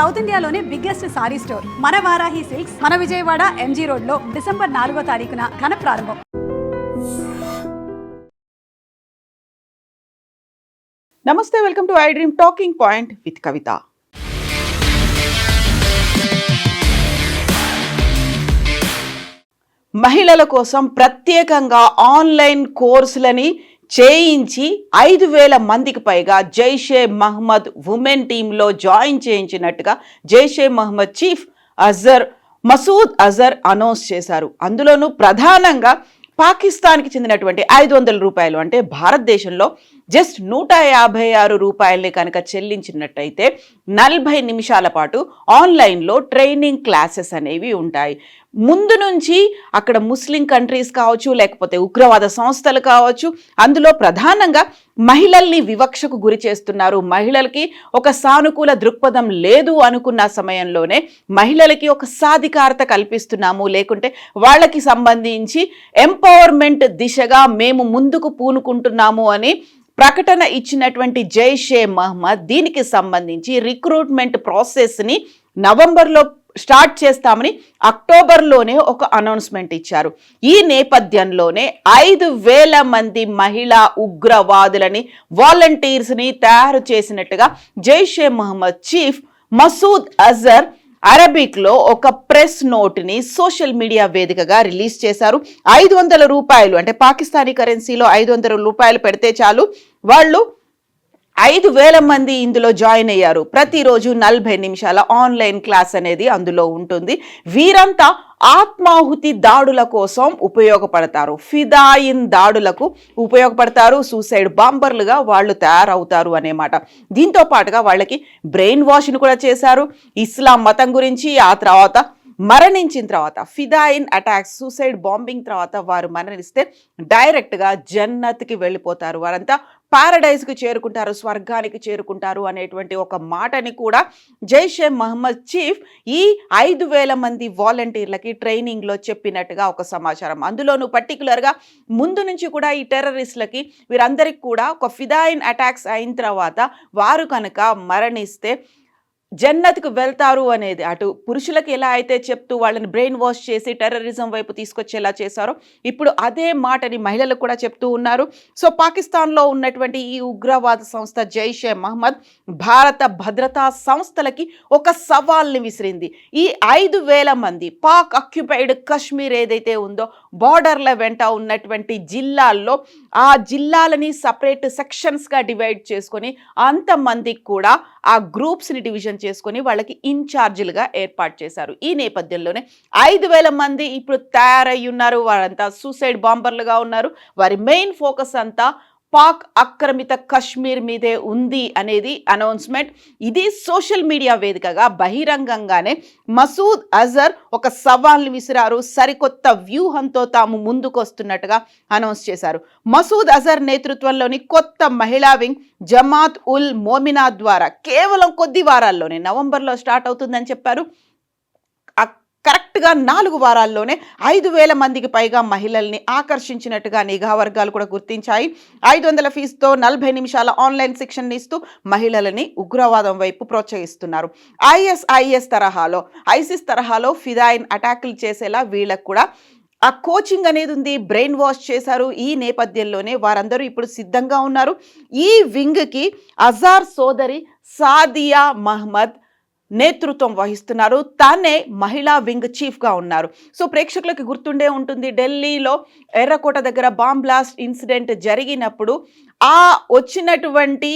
South ఇండియాలోనే biggest sorry store. మన Varahi silks మన విజయవాడ ఎంజీ రోడ్లో డిసెంబర్ నాలుగో తారీఖున ఘన ప్రారంభం. నమస్తే welcome to I dream talking point with Kavitha. మహిళల కోసం ప్రత్యేకంగా ఆన్లైన్ కోర్సులని చేయించి ఐదు వేల మందికి పైగా జైషే మహమ్మద్ ఉమెన్ టీంలో జాయిన్ చేయించినట్టుగా జైషే మహమ్మద్ చీఫ్ అజర్ మసూద్ అజర్ అనౌన్స్ చేశారు. అందులోనూ ప్రధానంగా పాకిస్తాన్కి చెందినటువంటి ఐదు వందల రూపాయలు అంటే భారతదేశంలో జస్ట్ నూట యాభై ఆరు రూపాయల్ని కనుక చెల్లించినట్టయితే నలభై నిమిషాల పాటు ఆన్లైన్లో ట్రైనింగ్ క్లాసెస్ అనేవి ఉంటాయి. ముందు నుంచి అక్కడ ముస్లిం కంట్రీస్ కావచ్చు లేకపోతే ఉగ్రవాద సంస్థలు కావచ్చు అందులో ప్రధానంగా మహిళల్ని వివక్షకు గురి చేస్తున్నారు. మహిళలకి ఒక సానుకూల దృక్పథం లేదు అనుకున్న సమయంలోనే మహిళలకి ఒక సాధికారత కల్పిస్తున్నాము. లేకుంటే వాళ్ళకి సంబంధించి ఎంపవర్మెంట్ దిశగా మేము ముందుకు పూనుకుంటున్నాము అని ప్రకటన ఇచ్చినటువంటి జైషే మహమ్మద్ దీనికి సంబంధించి రిక్రూట్మెంట్ ప్రాసెస్ని నవంబర్లో స్టార్ట్ చేస్తామని అక్టోబర్లోనే ఒక అనౌన్స్మెంట్ ఇచ్చారు. ఈ నేపథ్యంలోనే ఐదు వేల మంది మహిళా ఉగ్రవాదులని వాలంటీర్స్ని తయారు చేసినట్టుగా జైషే మహమ్మద్ చీఫ్ మసూద్ అజర్ అరబిక్లో ఒక ప్రెస్ నోట్ని సోషల్ మీడియా వేదికగా రిలీజ్ చేశారు. ఐదు వందల రూపాయలు అంటే పాకిస్తానీ కరెన్సీలో ఐదు వందల రూపాయలు పెడితే చాలు. వాళ్ళు ఐదు వేల మంది ఇందులో జాయిన్ అయ్యారు. ప్రతిరోజు నలభై నిమిషాల ఆన్లైన్ క్లాస్ అనేది అందులో ఉంటుంది. వీరంతా ఆత్మాహుతి దాడుల కోసం ఉపయోగపడతారు. ఫిదాయిన్ దాడులకు ఉపయోగపడతారు. సూసైడ్ బాంబర్లుగా వాళ్ళు తయారవుతారు అన్నమాట దీంతో పాటుగా వాళ్ళకి బ్రెయిన్ వాష్ని కూడా చేశారు. ఇస్లాం మతం గురించి ఆ తర్వాత మరణించిన తర్వాత ఫిదాయిన్ అటాక్స్ సూసైడ్ బాంబింగ్ తర్వాత వారు మరణిస్తే డైరెక్ట్గా జన్నత్కి వెళ్ళిపోతారు. వారంతా పారడైజ్కి చేరుకుంటారు స్వర్గానికి చేరుకుంటారు అనేటువంటి ఒక మాటని కూడా జైషే మహమ్మద్ చీఫ్ ఈ ఐదు వేల మంది వాలంటీర్లకి ట్రైనింగ్లో చెప్పినట్టుగా ఒక సమాచారం. అందులోనూ పర్టికులర్గా ముందు నుంచి కూడా ఈ టెర్రరిస్ట్లకి వీరందరికీ కూడా ఒక ఫిదాయిన్ అటాక్స్ అయిన తర్వాత వారు కనుక మరణిస్తే జన్నత్కు వెళ్తారు అనేది అటు పురుషులకు ఎలా అయితే చెప్తూ వాళ్ళని బ్రెయిన్ వాష్ చేసి టెర్రరిజం వైపు తీసుకొచ్చేలా చేశారో ఇప్పుడు అదే మాటని మహిళలకు కూడా చెప్తూ ఉన్నారు. సో పాకిస్తాన్లో ఉన్నటువంటి ఈ ఉగ్రవాద సంస్థ జైషే మహమ్మద్ భారత భద్రతా సంస్థలకి ఒక సవాల్ని విసిరింది. ఈ ఐదు వేల మంది పాక్ అక్యుపైడ్ కశ్మీర్ ఏదైతే ఉందో బార్డర్ల వెంట ఉన్నటువంటి జిల్లాల్లో ఆ జిల్లాలని సపరేట్ సెక్షన్స్గా డివైడ్ చేసుకొని అంతమందికి కూడా ఆ గ్రూప్స్ని డివిజన్ చేసుకొని వాళ్ళకి ఇన్ఛార్జీలుగా ఏర్పాటు చేశారు. ఈ నేపథ్యంలోనే ఐదు వేల మంది ఇప్పుడు తయారై ఉన్నారు వారంతా సూసైడ్ బాంబర్లుగా ఉన్నారు. వారి మెయిన్ ఫోకస్ అంతా పాక్ ఆక్రమిత కశ్మీర్ మీదే ఉంది అనేది అనౌన్స్మెంట్. ఇది సోషల్ మీడియా వేదికగా బహిరంగంగానే మసూద్ అజర్ ఒక సవాల్ని విసిరారు. సరికొత్త వ్యూహంతో తాము ముందుకొస్తున్నట్టుగా అనౌన్స్ చేశారు. మసూద్ అజర్ నేతృత్వంలోని కొత్త మహిళా వింగ్ జమాత్ ఉల్ మోమినా ద్వారా కేవలం కొద్ది వారాల్లోనే నవంబర్లో స్టార్ట్ అవుతుందని చెప్పారు. కరెక్ట్గా నాలుగు వారాల్లోనే ఐదు వేల మందికి పైగా మహిళల్ని ఆకర్షించినట్టుగా నిఘా వర్గాలు కూడా గుర్తించాయి. ఐదు వందల ఫీజుతో నలభై నిమిషాల ఆన్లైన్ శిక్షణ ఇస్తూ మహిళలని ఉగ్రవాదం వైపు ప్రోత్సహిస్తున్నారు. ఐఎస్ఐఎస్ తరహాలో ఐసిస్ తరహాలో ఫిదాయిన్ అటాకులు చేసేలా వీళ్ళకు కూడా ఆ కోచింగ్ అనేది ఉంది. బ్రెయిన్ వాష్ చేశారు. ఈ నేపథ్యంలోనే వారందరూ ఇప్పుడు సిద్ధంగా ఉన్నారు. ఈ వింగ్కి అజార్ సోదరి సాదియా మహ్మద్ నేతృత్వం వహిస్తున్నారు. తానే మహిళా వింగ్ చీఫ్గా ఉన్నారు. సో ప్రేక్షకులకు గుర్తుండే ఉంటుంది ఢిల్లీలో ఎర్రకోట దగ్గర బాంబ్ బ్లాస్ట్ ఇన్సిడెంట్ జరిగినప్పుడు ఆ వచ్చినటువంటి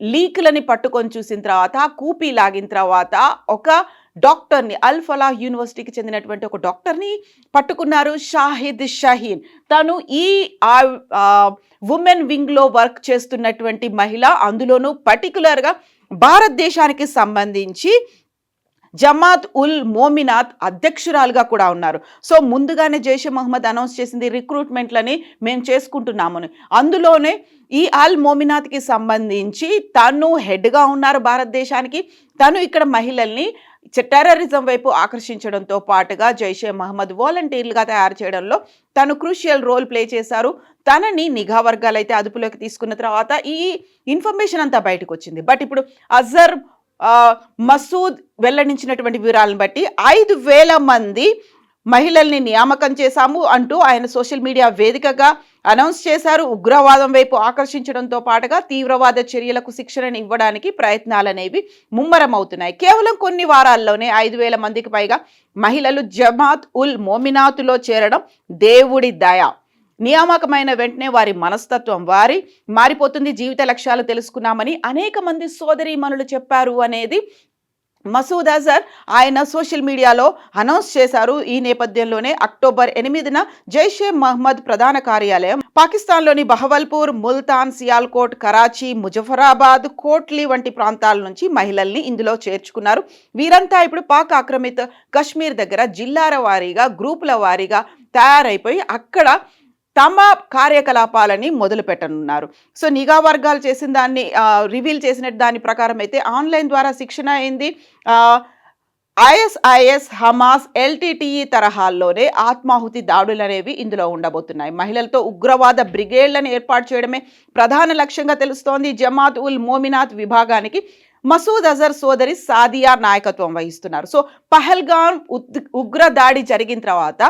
లీక్లని పట్టుకొని చూసిన తర్వాత కూపీ లాగిన తర్వాత ఒక డాక్టర్ని అల్ ఫలాహ్ యూనివర్సిటీకి చెందినటువంటి ఒక డాక్టర్ని పట్టుకున్నారు షాహిద్ షహీన్. తను ఈ ఉమెన్ వింగ్లో వర్క్ చేస్తున్నటువంటి మహిళ అందులోనూ పర్టికులర్గా భారతదేశానికి సంబంధించి జమాత్ ఉల్ మోమినాత్ అధ్యక్షురాలుగా కూడా ఉన్నారు. సో ముందుగానే జైషే మహమ్మద్ అనౌన్స్ చేసింది రిక్రూట్మెంట్లని మేము చేసుకుంటున్నామని. అందులోనే ఈ అల్ మోమినాత్కి సంబంధించి తను హెడ్గా ఉన్నారు భారతదేశానికి. తను ఇక్కడ మహిళల్ని టెర్రరిజం వైపు ఆకర్షించడంతో పాటుగా జైషే మహమ్మద్ వాలంటీర్లుగా తయారు చేయడంలో తను క్రూషియల్ రోల్ ప్లే చేశారు. తనని నిఘా వర్గాలు అయితే అదుపులోకి తీసుకున్న తర్వాత ఈ ఇన్ఫర్మేషన్ అంతా బయటకు వచ్చింది బట్ ఇప్పుడు అజర్ మసూద్ వెల్లడించినటువంటి వివరాలను బట్టి ఐదు వేల మంది మహిళల్ని నియామకం చేశాము అంటూ ఆయన సోషల్ మీడియా వేదికగా అనౌన్స్ చేశారు. ఉగ్రవాదం వైపు ఆకర్షించడంతో పాటుగా తీవ్రవాద చర్యలకు శిక్షణను ఇవ్వడానికి ప్రయత్నాలు అనేవి ముమ్మరమవుతున్నాయి. కేవలం కొన్ని వారాల్లోనే ఐదు వేల మందికి పైగా మహిళలు జమాత్ ఉల్ మోమినాతులో చేరడం దేవుడి దయ. నియామకమైన వెంటనే వారి మనస్తత్వం వారి మారిపోతుంది. జీవిత లక్ష్యాలు తెలుసుకున్నామని అనేక మంది సోదరీమణులు చెప్పారు అనేది మసూద్ అజర్ ఆయన సోషల్ మీడియాలో అనౌన్స్ చేశారు. ఈ నేపథ్యంలోనే అక్టోబర్ ఎనిమిదిన జైషే మహ్మద్ ప్రధాన కార్యాలయం పాకిస్తాన్లోని బహవల్పూర్ ముల్తాన్ సియాల్కోట్ కరాచీ ముజఫరాబాద్ కోట్లీ వంటి ప్రాంతాల నుంచి మహిళల్ని ఇందులో చేర్చుకున్నారు. వీరంతా ఇప్పుడు పాక్ ఆక్రమిత కశ్మీర్ దగ్గర జిల్లాల వారీగా గ్రూపుల వారీగా తయారైపోయి అక్కడ తమ కార్యకలాపాలని మొదలుపెట్టనున్నారు. సో నిఘా వర్గాలు చేసిన దాన్ని రివీల్ చేసిన దాని ప్రకారం అయితే ఆన్లైన్ ద్వారా శిక్షణ అయింది. ఐఎస్ఐఎస్ హమాస్ ఎల్టీటీఈ తరహాల్లోనే ఆత్మాహుతి దాడులు అనేవి ఇందులో ఉండబోతున్నాయి. మహిళలతో ఉగ్రవాద బ్రిగేడ్లను ఏర్పాటు చేయడమే ప్రధాన లక్ష్యంగా తెలుస్తోంది. జమాత్ ఉల్ మోమినాత్ విభాగానికి మసూద్ అజర్ సోదరి సాదియా నాయకత్వం వహిస్తున్నారు. సో పహల్గాన్ ఉగ్ర దాడి జరిగిన తర్వాత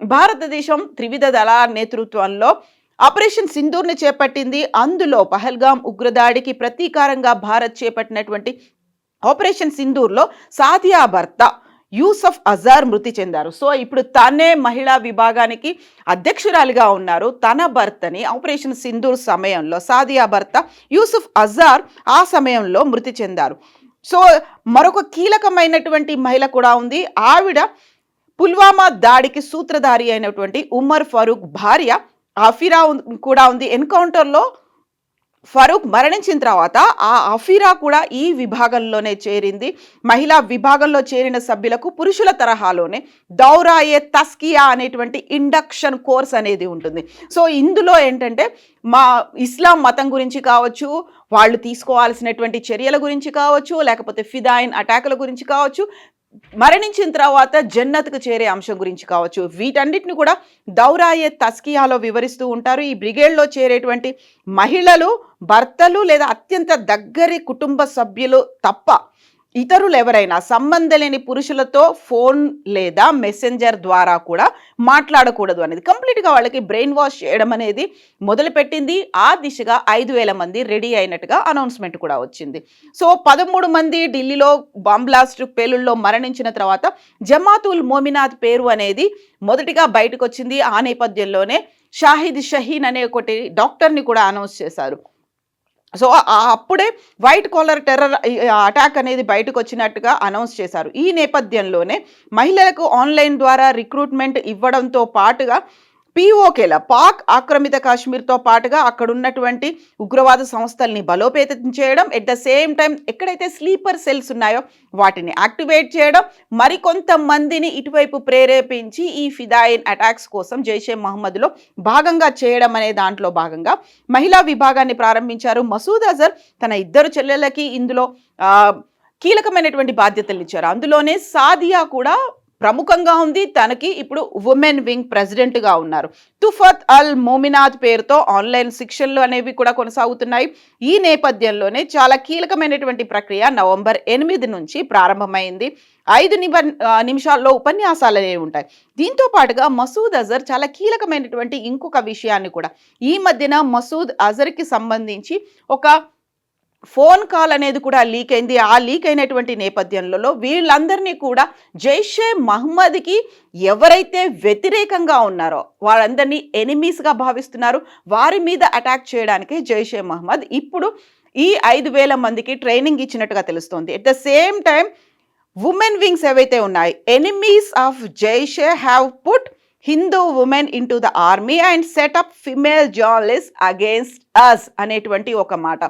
భారతదేశం త్రివిధ దళాల నేతృత్వంలో ఆపరేషన్ సింధూర్ని చేపట్టింది. అందులో పహల్గాం ఉగ్రదాడికి ప్రతీకారంగా భారత్ చేపట్టినటువంటి ఆపరేషన్ సింధూర్లో సాదియా భర్త యూసఫ్ అజార్ మృతి చెందారు. సో ఇప్పుడు తనే మహిళా విభాగానికి అధ్యక్షురాలిగా ఉన్నారు. తన భర్తని ఆపరేషన్ సింధూర్ సమయంలో సాదియా భర్త యూసుఫ్ అజార్ ఆ సమయంలో మృతి చెందారు. సో మరొక కీలకమైనటువంటి మహిళ కూడా ఉంది. ఆవిడ పుల్వామా దాడికి సూత్రధారి అయినటువంటి ఉమర్ ఫరూక్ భార్య అఫీరా కూడా ఉంది. ఎన్కౌంటర్లో ఫరూక్ మరణించిన తర్వాత ఆ అఫీరా కూడా ఈ విభాగంలోనే చేరింది. మహిళా విభాగంలో చేరిన సభ్యులకు పురుషుల తరహాలోనే దౌరాయే తస్కియా అనేటువంటి ఇండక్షన్ కోర్స్ అనేది ఉంటుంది. సో ఇందులో ఏంటంటే మా ఇస్లాం మతం గురించి కావచ్చు వాళ్ళు తీసుకోవాల్సినటువంటి చర్యల గురించి కావచ్చు లేకపోతే ఫిదాయిన్ అటాకుల గురించి కావచ్చు మరణించిన తర్వాత జన్నత్కు చేరే అంశం గురించి కావచ్చు. వీటన్నిటిని కూడా దౌరాయే తస్కియాలో వివరిస్తూ ఉంటారు. ఈ బ్రిగేడ్లో చేరేటువంటి మహిళలు భర్తలు లేదా అత్యంత దగ్గరి కుటుంబ సభ్యులు తప్ప ఇతరులు ఎవరైనా సంబంధం లేని పురుషులతో ఫోన్ లేదా మెసెంజర్ ద్వారా కూడా మాట్లాడకూడదు అనేది. కంప్లీట్గా వాళ్ళకి బ్రెయిన్ వాష్ చేయడం అనేది మొదలుపెట్టింది. ఆ దిశగా ఐదు వేల మంది రెడీ అయినట్టుగా అనౌన్స్మెంట్ కూడా వచ్చింది. సో పదమూడు మంది ఢిల్లీలో బాంబ్లాస్ట్ పేలుల్లో మరణించిన తర్వాత జమాతుల్ మోమినాథ్ పేరు అనేది మొదటిగా బయటకు వచ్చింది ఆ నేపథ్యంలోనే షాహిద్ షహీన్ అనే ఒకటి డాక్టర్ని కూడా అనౌన్స్ చేశారు. సో అప్పుడే వైట్ కాలర్ టెర్రర్ అటాక్ అనేది బయటకు వచ్చినట్టుగా అనౌన్స్ చేశారు. ఈ నేపథ్యంలోనే మహిళలకు ఆన్లైన్ ద్వారా రిక్రూట్మెంట్ ఇవ్వడంతో పాటుగా పీఓకేల పాక్ ఆక్రమిత కాశ్మీర్తో పాటుగా అక్కడున్నటువంటి ఉగ్రవాద సంస్థల్ని బలోపేతం చేయడం ఎట్ ద సేమ్ టైం ఎక్కడైతే స్లీపర్ సెల్స్ ఉన్నాయో వాటిని యాక్టివేట్ చేయడం మరికొంతమందిని ఇటువైపు ప్రేరేపించి ఈ ఫిదాయిన్ అటాక్స్ కోసం జైషే మహమ్మద్లో భాగంగా చేయడం అనే దాంట్లో భాగంగా మహిళా విభాగాన్ని ప్రారంభించారు. మసూద్ అజర్ తన ఇద్దరు చెల్లెలకి ఇందులో కీలకమైనటువంటి బాధ్యతలు ఇచ్చారు. అందులోనే సాదియా కూడా ప్రముఖంగా ఉంది. తనకి ఇప్పుడు ఉమెన్ వింగ్ ప్రెసిడెంట్గా ఉన్నారు. తుఫత్ అల్ మోమినాథ్ పేరుతో ఆన్లైన్ శిక్షణలు అనేవి కూడా కొనసాగుతున్నాయి. ఈ నేపథ్యంలోనే చాలా కీలకమైనటువంటి ప్రక్రియ నవంబర్ ఎనిమిది నుంచి ప్రారంభమైంది. ఐదు నిబ నిమిషాల్లో ఉపన్యాసాలు అనేవి ఉంటాయి. దీంతో పాటుగా మసూద్ అజర్ చాలా కీలకమైనటువంటి ఇంకొక విషయాన్ని కూడా. ఈ మధ్యన మసూద్ అజర్కి సంబంధించి ఒక ఫోన్ కాల్ అనేది కూడా లీక్ అయింది. ఆ లీక్ అయినటువంటి నేపథ్యంలో వీళ్ళందరినీ కూడా జైషే మహమ్మద్కి ఎవరైతే వ్యతిరేకంగా ఉన్నారో వాళ్ళందరినీ ఎనిమీస్గా భావిస్తున్నారు. వారి మీద అటాక్ చేయడానికి జైషే మహమ్మద్ ఇప్పుడు ఈ ఐదు వేల మందికి ట్రైనింగ్ ఇచ్చినట్టుగా తెలుస్తోంది. At the same time women wings ఏవైతే ఉన్నాయి enemies of Jaishe have put Hindu women into the army and set up female journalist against us అనేటువంటి ఒక మాట.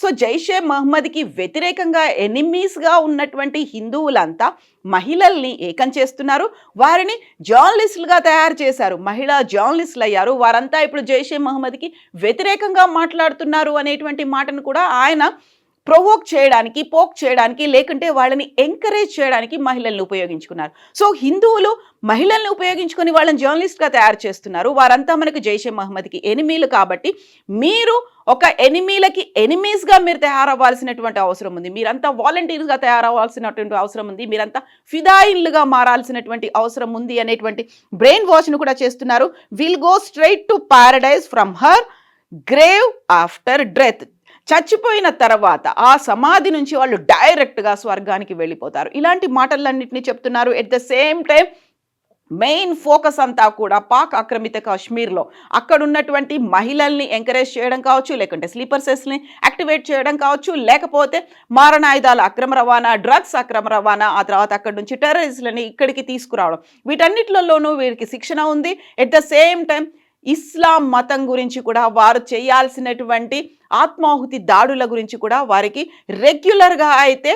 సో జైషే మహమ్మద్కి వ్యతిరేకంగా ఎనిమీస్గా ఉన్నటువంటి హిందువులంతా మహిళల్ని ఏకం చేస్తున్నారు. వారిని జర్నలిస్టులుగా తయారు చేశారు. మహిళా జర్నలిస్టులు అయ్యారు. వారంతా ఇప్పుడు జైషే మహమ్మద్కి వ్యతిరేకంగా మాట్లాడుతున్నారు అనేటువంటి మాటను కూడా ఆయన ప్రొవోక్ చేయడానికి పోక్ చేయడానికి లేకుంటే వాళ్ళని ఎంకరేజ్ చేయడానికి మహిళల్ని ఉపయోగించుకున్నారు. సో హిందువులు మహిళల్ని ఉపయోగించుకొని వాళ్ళని జర్నలిస్ట్గా తయారు చేస్తున్నారు. వారంతా మనకు జైషే మహమ్మద్కి ఎనిమీలు కాబట్టి మీరు ఒక ఎనిమీలకి ఎనిమీస్గా మీరు తయారవ్వాల్సినటువంటి అవసరం ఉంది. మీరంతా వాలంటీర్స్గా తయారవ్వాల్సినటువంటి అవసరం ఉంది. మీరంతా ఫిదాయిన్లుగా మారాల్సినటువంటి అవసరం ఉంది అనేటువంటి బ్రెయిన్ వాష్ను కూడా చేస్తున్నారు. Will go straight to paradise from her grave after death చచ్చిపోయిన తర్వాత ఆ సమాధి నుంచి వాళ్ళు డైరెక్ట్గా స్వర్గానికి వెళ్ళిపోతారు. ఇలాంటి మాటలన్నింటినీ చెప్తున్నారు. At the same time main focus అంతా కూడా పాక్ ఆక్రమిత కాశ్మీర్లో అక్కడ ఉన్నటువంటి మహిళల్ని ఎంకరేజ్ చేయడం కావచ్చు లేకుంటే స్లీపర్ సెల్స్ని యాక్టివేట్ చేయడం కావచ్చు లేకపోతే మారణాయుధాల అక్రమ రవాణా డ్రగ్స్ అక్రమ రవాణా ఆ తర్వాత అక్కడ నుంచి టెర్రరిస్టులని ఇక్కడికి తీసుకురావడం. వీటన్నిటిలోనూ వీరికి శిక్షణ ఉంది. ఎట్ ద సేమ్ టైం ఇస్లాం మతం గురించి కూడా వారు చేయాల్సినటువంటి ఆత్మాహుతి దాడుల గురించి కూడా వారికి రెగ్యులర్గా అయితే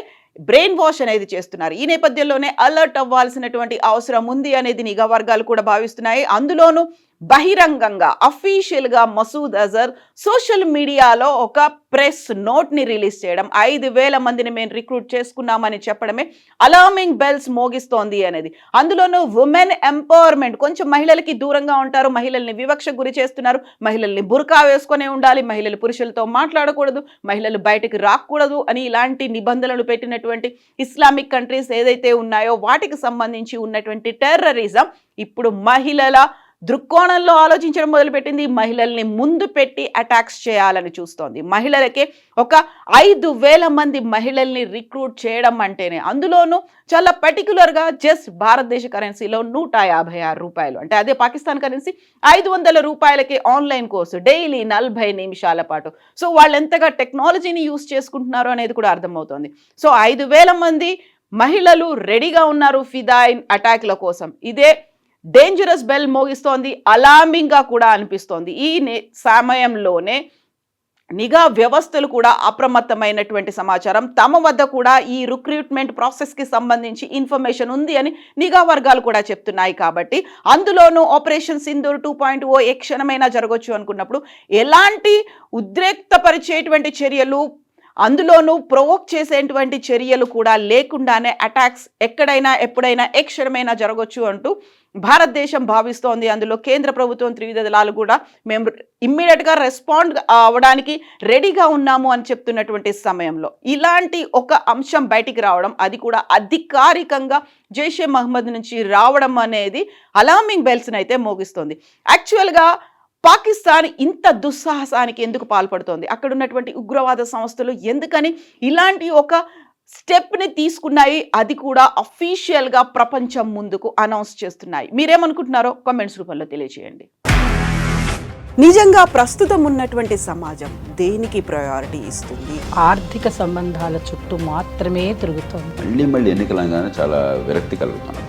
బ్రెయిన్ వాష్ అనేది చేస్తున్నారు. ఈ నేపథ్యంలోనే అలర్ట్ అవ్వాల్సినటువంటి అవసరం ఉంది అనేది నిఘా వర్గాలు కూడా భావిస్తున్నాయి. అందులోనూ బహిరంగంగా అఫీషియల్గా మసూద్ అజర్ సోషల్ మీడియాలో ఒక ప్రెస్ నోట్ని రిలీజ్ చేయడం ఐదు వేల మందిని మేము రిక్రూట్ చేసుకున్నామని చెప్పడమే అలార్మింగ్ బెల్స్ మోగిస్తోంది అనేది. అందులోనూ ఉమెన్ ఎంపవర్మెంట్ కొంచెం మహిళలకి దూరంగా ఉంటారు మహిళల్ని వివక్ష గురి చేస్తున్నారు మహిళల్ని బురకా వేసుకునే ఉండాలి మహిళలు పురుషులతో మాట్లాడకూడదు మహిళలు బయటకు రాకూడదు అని ఇలాంటి నిబంధనలు పెట్టినటువంటి ఇస్లామిక్ కంట్రీస్ ఏదైతే ఉన్నాయో వాటికి సంబంధించి ఉన్నటువంటి టెర్రరిజం ఇప్పుడు మహిళల దృక్కోణంలో ఆలోచించడం మొదలుపెట్టింది. మహిళల్ని ముందు పెట్టి అటాక్స్ చేయాలని చూస్తోంది. మహిళలకే ఒక ఐదు వేల మంది మహిళల్ని రిక్రూట్ చేయడం అంటేనే అందులోనూ చాలా పర్టికులర్గా జస్ట్ భారతదేశ కరెన్సీలో నూట యాభై ఆరు రూపాయలు. అంటే అదే పాకిస్తాన్ కరెన్సీ ఐదు వందల రూపాయలకి ఆన్లైన్ కోర్సు డైలీ నలభై నిమిషాల పాటు. సో వాళ్ళు ఎంతగా టెక్నాలజీని యూస్ చేసుకుంటున్నారు అనేది కూడా అర్థమవుతోంది. సో ఐదు వేల మంది మహిళలు రెడీగా ఉన్నారు ఫిదాయిన్ అటాక్ల కోసం. ఇదే డేంజరస్ బెల్ మోగిస్తోంది అలార్మింగ్గా కూడా అనిపిస్తోంది. ఈ సమయంలోనే నిఘా వ్యవస్థలు కూడా అప్రమత్తమైనటువంటి సమాచారం. తమ వద్ద కూడా ఈ రిక్రూట్మెంట్ ప్రాసెస్కి సంబంధించి ఇన్ఫర్మేషన్ ఉంది అని నిఘా వర్గాలు కూడా చెప్తున్నాయి కాబట్టి అందులోనూ operation Sindoor two point O ఏ క్షణమైనా జరగవచ్చు అనుకున్నప్పుడు ఎలాంటి ఉద్రేక్తపరిచేటువంటి చర్యలు అందులోనూ ప్రొవోక్ చేసేటువంటి చర్యలు కూడా లేకుండానే అటాక్స్ ఎక్కడైనా ఎప్పుడైనా ఏ క్షణమైనా జరగవచ్చు అంటూ భారతదేశం భావిస్తోంది. అందులో కేంద్ర ప్రభుత్వం త్రివిధ దళాలు కూడా మేము ఇమ్మీడియట్గా రెస్పాండ్ అవ్వడానికి రెడీగా ఉన్నాము అని చెప్తున్నటువంటి సమయంలో. ఇలాంటి ఒక అంశం బయటికి రావడం అది కూడా అధికారికంగా జైషే మహమ్మద్ నుంచి రావడం అనేది అలార్మింగ్ బెల్స్ని అయితే మోగిస్తోంది. యాక్చువల్గా పాకిస్తాన్ ఇంత దుస్సాహసానికి ఎందుకు పాల్పడుతోంది? అక్కడ ఉన్నటువంటి ఉగ్రవాద సంస్థలు ఎందుకని ఇలాంటి ఒక స్టెప్ని తీసుకున్నాయి అది కూడా అఫీషియల్గా ప్రపంచం ముందుకు అనౌన్స్ చేస్తున్నాయి. మీరేమనుకుంటున్నారో కామెంట్స్ రూపంలో తెలియజేయండి నిజంగా ప్రస్తుతం ఉన్నటువంటి సమాజం దేనికి ప్రయారిటీ ఇస్తుంది? ఆర్థిక సంబంధాల చుట్టూ మాత్రమే తిరుగుతోంది. మళ్ళీ మళ్ళీ ఎన్నికలంగానే చాలా విరక్తి కలుగుతున్నాం